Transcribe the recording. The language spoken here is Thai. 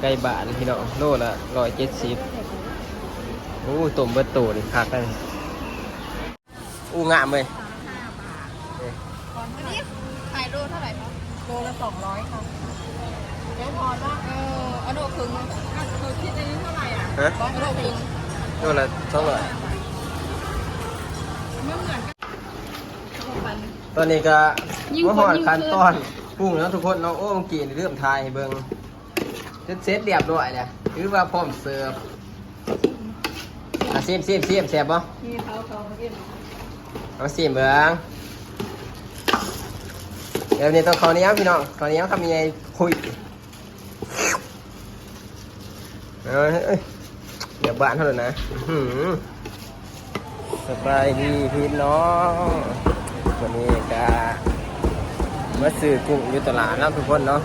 ไก่บ้านพี่น้องโลละร้อยเจ็ดสิบโอ้ตุ่มเบิดตูนี่คักเลยอู้งามเลยวันนี้ขายโลเท่าไหร่คะโลละสองร้อยค่ะแล้วพอว่าเออเอาโลครึ่งก็คือคิดอันนี้เท่าไหร่อะฮะร้อยโลครึ่งโลละสองร้อยไม่เหมือนกันตอนนี้ก็ยิ่งมาคนหอดยิ่งขั้นขึ้นตอนปรุงแล้วทุกคนน้องโอ้เมื่อกี้นี่เริ่มทายให้เบิ่ง เสร็จเสร็จเรียบร้อยเนี่ยถือว่าพร้อมเสิร์ฟอะซีมซีมซีมแซ่บบ่นี่เขาเขาเอ็มเอาซีมเบิ่งเดี๋ยวนี้ต้องขอนี้ครับพี่น้องขอนี้ครับมีไงคุยเอ้ยเอ้ยเดี๋ยวบ้านเท่านั้นนะสบายดีพี่น้องวันนี้ก็มาซื้อกุ้งอยู่ตลาดแล้วทุกคนเนาะ